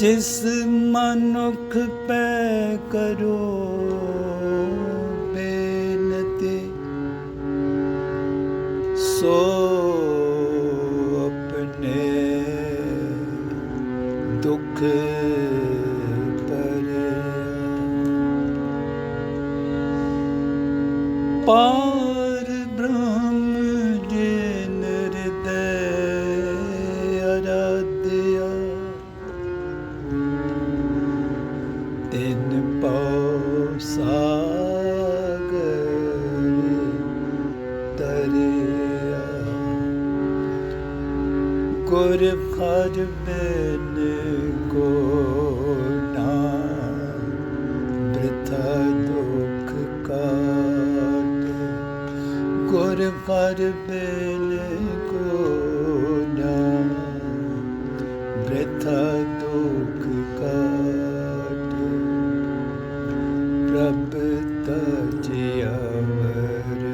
ਜਿਸ ਮਨੁੱਖ ਪੈ ਕਰੋ ਬੇਨਤੀ ਸੋ ਪਾਰ ਬ੍ਰਹਮ ਜਿਨ ਹਿਰਦੈ ਅਰਾਧਿਆ। ਤਿਨ ਪਉ ਸਾਗਰ ਤਰਿਆ ਗੁਰ ਖਰ ਬਿਨ ਗੁਰ ਖਰ ਬਿਨ ਕੋ ਨਾਮ ਬ੍ਰਿਥਾ ਦੁਖ ਕਾਟ। ਪ੍ਰਭ ਤਜ ਅਵਰ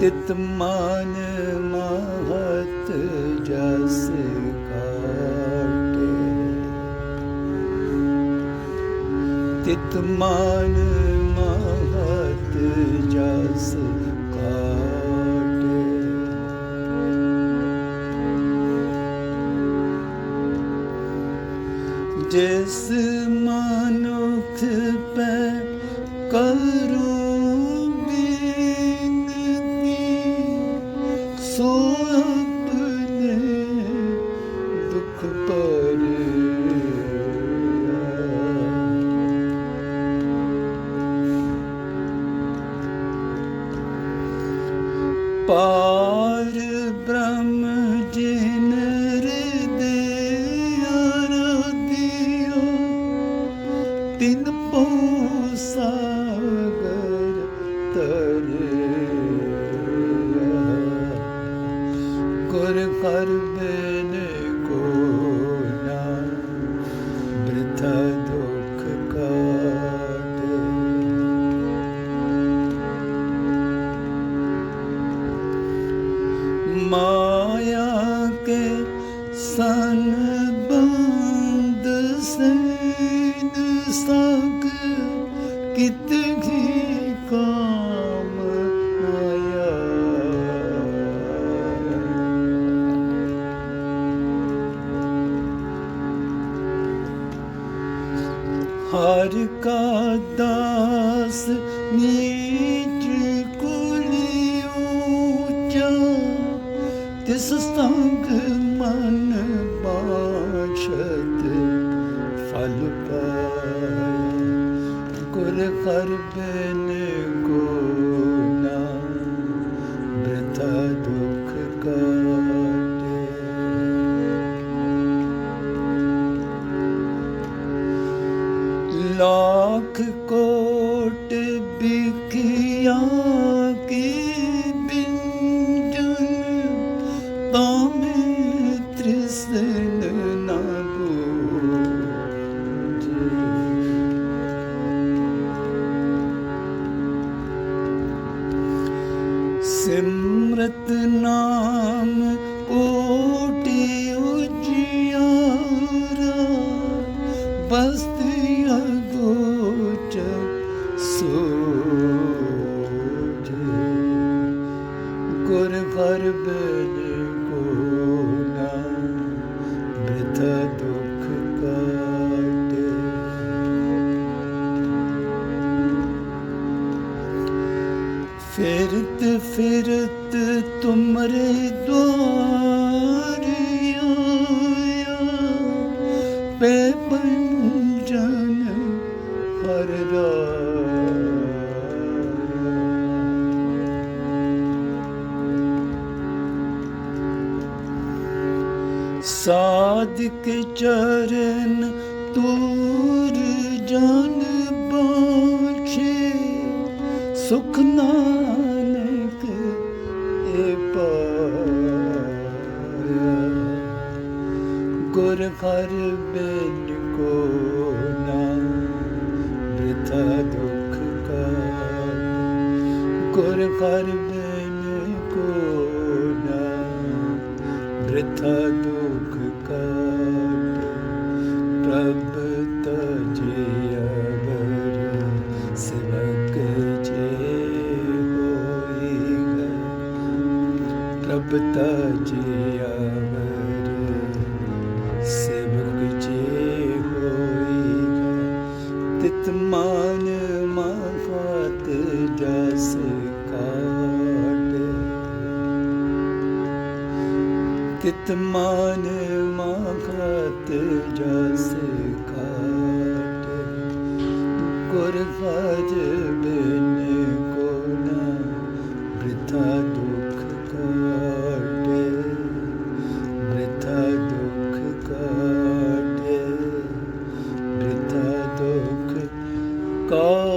ਤਿਤ ਮਾਨ ਮਹਤ ਜਸ ਕਾਟੇ। ਤਿਤ ਮਾਨ ਮਹਤ ਜਸ ਕਾਟੇ। ਜਿਸ ਮਨੁੱਖ ਪੈ ਕਰੋ ਦੁੱਖ ਪਰਿਆ ਪਾਰ ਬ੍ਰਹਮ ਜਿਨ ਹਿਰਦੇ ਅਰਾਧਿਓ ਤਿਨ ਪੋ ਸਾਗਰ ਤਰਿਆ ਗੁਰ ਕਰ ਬਿਨ ਸਨ ਬੰਦ ਸਕ ਕਿਤ ਹੀ ਕਾਮ ਆਇਆ ਹਰ ਕਾ ਦਾਸ ਨੀਚ ਕੁਲੀ ਉੱਚਾ ਤਿਸ ਸੰਗ ਲੱਖ ਕੋਟ ਬਿਖੀਆਂ ਕੀ ਬਿੰਜਨ ਤਾਂ ਮੈਂ ਤ੍ਰਿਸ਼ਨ ਨਾ ਬੋਝ। ਸਿਮਰਤ ਨਾਮ ਕੋਟੀ ਉਜਿਆਰਾ, ਬਸਤਿਆਂ ਅਗੋਚ ਸੋਜੇ ਗੁਰ ਘਰ ਬਨ ਕੋ ਨਾ ਬ੍ਰਿਥ ਦੁਖ ਕਾਟੇ। ਫਿਰਤ ਫਿਰਤ ਤੁਮਰੇ ਦੁਆਰ ਸਾਧਕ ਚਰਨ ਤੂਰ ਜਾਨ ਬਖਸ਼ੇ ਸੁਖ ਨਾਨਕ ਏ ਪਾਇਆ ਗੁਰ ਹਰ ਬਿਨ ਕੋ ਨਾ ਬ੍ਰਿਥਾ ਦੁਖ ਕਾ ਗੁਰ ਹਰ ਬਿਨ ਕੋ ਨਾ ਬ੍ਰਿਥਾ ਦੁਖ रब तजे अबर सिमक जे होएगा रब तजे ਤਿਤਮਾਨ ਮਾਖਤ ਜਸ ਕਾਟ। ਗੁਰ ਫਜ ਬਿਨ ਕੋ ਨਾ ਬ੍ਰਿਥਾ ਦੁਖ ਕਾਟੇ। ਬ੍ਰਿਥਾ ਦੁਖ ਕਾਟੇ। ਬ੍ਰਿਥਾ ਦੁਖ ਕਾਟੇ